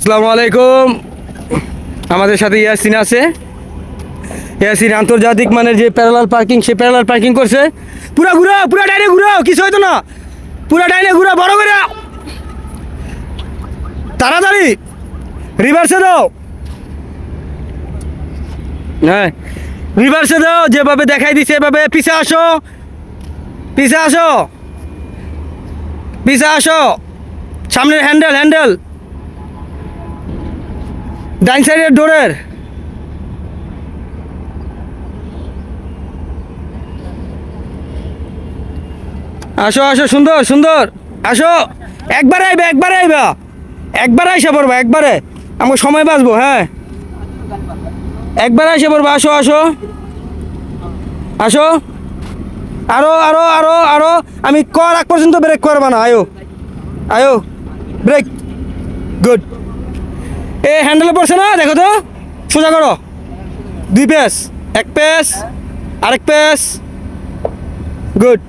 আসসালামু আলাইকুম। আমাদের সাথে ইয়াসিন আছে। ইয়াসিন আন্তর্জাতিক মানের যে প্যারালাল পার্কিং সে প্যারালাল পার্কিং করছে। পুরা ঘুরো, পুরা ডাইনে ঘুরো, কিছু হয়তো না। পুরা ডাইনে ঘুরো, বড় করে। তাড়াতাড়ি রিভার্সে দাও। হ্যাঁ রিভার্সে দাও, যেভাবে দেখাই দিছে, এভাবে পিছে আসো। পিছে আসো। পিছে আসো। সামনের হ্যান্ডেল হ্যান্ডেল ডাইন সাইডের ডোরের। আসো আসো, সুন্দর সুন্দর। আসো। একবারে আইবা একবারে আইবা। একবারে আইসা পড়বা, একবারে। আমাকে সময় বাঁচবো হ্যাঁ। একবারে আইসা পড়বা, আসো আসো। আসো। আরও আরও আরও আরও। আমি কর আগ পর্যন্ত ব্রেক করবা না, আয়ো। আয়ো। ব্রেক গুড এ হ্যান্ডেলে পড়ছে না? দেখো তো। সোজা করো। দুই পেস। এক পেস। আরেক পেস। গুড।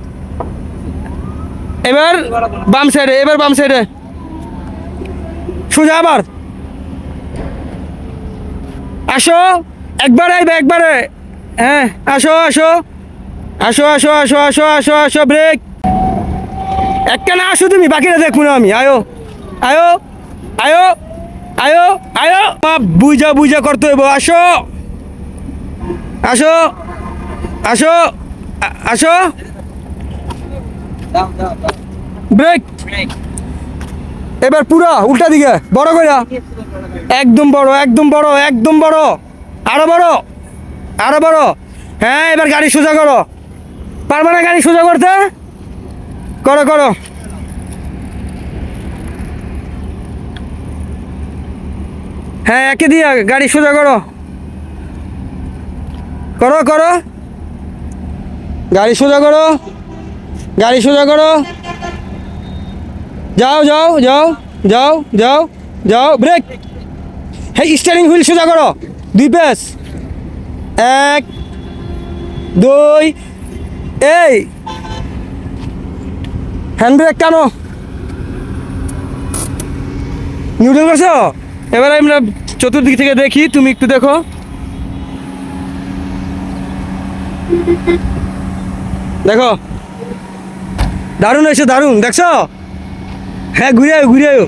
এবার বাম সাইডে, এবার বাম সাইডে। সোজা আবার। আসো। একবারে আইবে, একবারে। হ্যাঁ আসো আসো। আসো আসো আসো আসো আসো আসো, ব্রেক। একটা না আসো তুমি, বাকিটা দেখব না আমি। আয়ো। আয়ো। আয়ো। আয়ো আয়ো। বুঝা বুঝা করতে হইব। আসো। আসো। আসো। আসো। ব্রেক। এবার পুরা, উল্টা দিকে, বড় কইরা। একদম বড় একদম বড় একদম বড়। আরও বড় আরও বড়। হ্যাঁ এবার গাড়ি সোজা করো। পারবে না গাড়ি সোজা করতে? করো করো। হ্যাঁ একে দিয়া, গাড়ি সোজা করো। করো করো। গাড়ি সোজা করো। গাড়ি সোজা করো। যাও যাও যাও যাও যাও যাও, ব্রেক। হ্যাঁ স্টারিং হুইল সোজা করো। দুই পেস। এক, দুই, এই। হ্যান্ড ব্রেক টানো। নিউট্রাল করছ? এবার আমরা চতুর্দিক থেকে দেখি, তুমি একটু দেখো। দেখো। দারুণ হয়েছে, দারুণ, দেখছ? হ্যাঁ ঘুরে আয়ো ঘুরে আয়ো।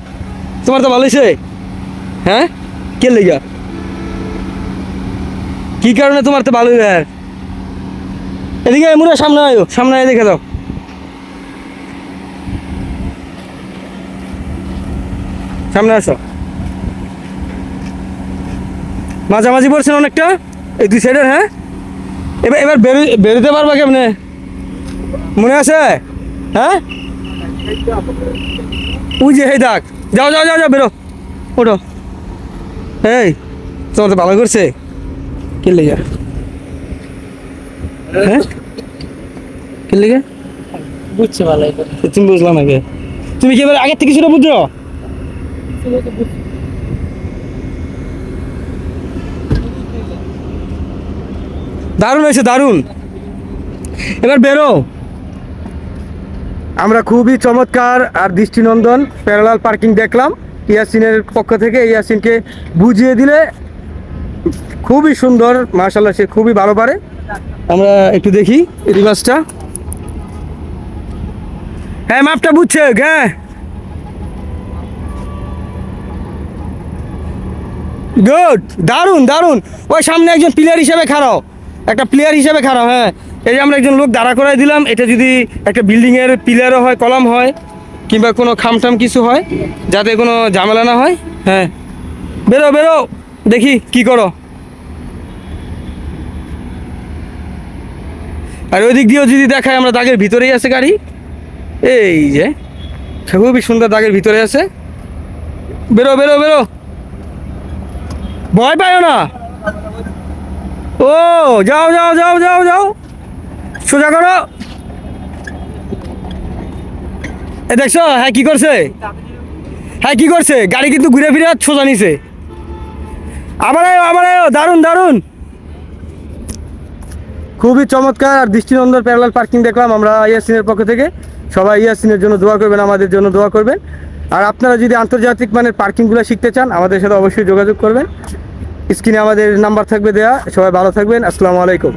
তোমার তো ভালো হয়েছে। হ্যাঁ? কে লেগা? কি কারণে তোমার তো ভালো হয়ে এদিকে মুড়ে, সামনে আয়ো, সামনে আয়, দেখে দাও। সামনে আসো। মাঝামাঝি পড়ছেন অনেকটা? এই দুই সাইডের হ্যাঁ? এবার এবার বেরো বেরোতে পারবা কেমনে? মনে আছে? হ্যাঁ? ওই যে এই দাগ যাও যাও যাও যাও বেরো। ওঠো। এই তোমার তো ভালো করছে। কে লেগে? হ্যাঁ? কে লেগে? বুঝছে ভালো তুমি বুঝলাম আগে তুমি কি এবার আগের থেকে কিছুটা বুঝছ। দারুণ হয়েছে, দারুণ। এবার বেরো। আমরা খুবই চমৎকার আর দৃষ্টিনন্দন প্যারালাল পার্কিং দেখলাম। ইয়াসিনের পক্ষ থেকে ইয়াসিনকে বুঝিয়ে দিলে খুবই সুন্দর মার্শাল্লাহ সে খুবই ভালো পারে। আমরা একটু দেখি রিভার্সটা। হ্যাঁ মাপটা বুঝছে হ্যাঁ। গুড দারুণ দারুণ। ওই সামনে একজন প্লেয়ার হিসেবে খাড়াও। একটা প্লেয়ার হিসাবে খারাপ হ্যাঁ। এই যে আমরা একজন লোক দাঁড়া করাই দিলাম, এটা যদি একটা বিল্ডিংয়ের পিলারও হয়, কলাম হয়, কিংবা কোনো খামটাম কিছু হয়, যাতে কোনো ঝামেলা না হয় হ্যাঁ। বেরো বেরো, দেখি কি করো। আর ওই দিক দিয়েও যদি দেখায়, আমরা দাগের ভিতরেই আছে গাড়ি। এই যে, খুবই সুন্দর দাগের ভিতরে আছে। বেরো বেরো বেরো। ভয় পাইও না। ও, যাও যাও যাও যাও যাও। সোজা করো। এ, দেখছ? হ্যাঁ কি করছে? হ্যাঁ কি করছে? গাড়ি কিন্তু ঘুরে ফিরে সোজা নিছে। আবার আবার দারুণ দারুণ। খুবই চমৎকার আর দৃষ্টিনন্দন প্যারালাল পার্কিং দেখলাম আমরা ইয়াসিনের পক্ষ থেকে। সবাই ইয়াসিনের জন্য দোয়া করবেন, আমাদের জন্য দোয়া করবেন। আর আপনারা যদি আন্তর্জাতিক মানের পার্কিংগুলো শিখতে চান, আমাদের সাথে অবশ্যই যোগাযোগ করবেন। স্ক্রিনে আমাদের নাম্বার থাকবে দেয়া। সবাই ভালো থাকবেন। আসসালামু আলাইকুম।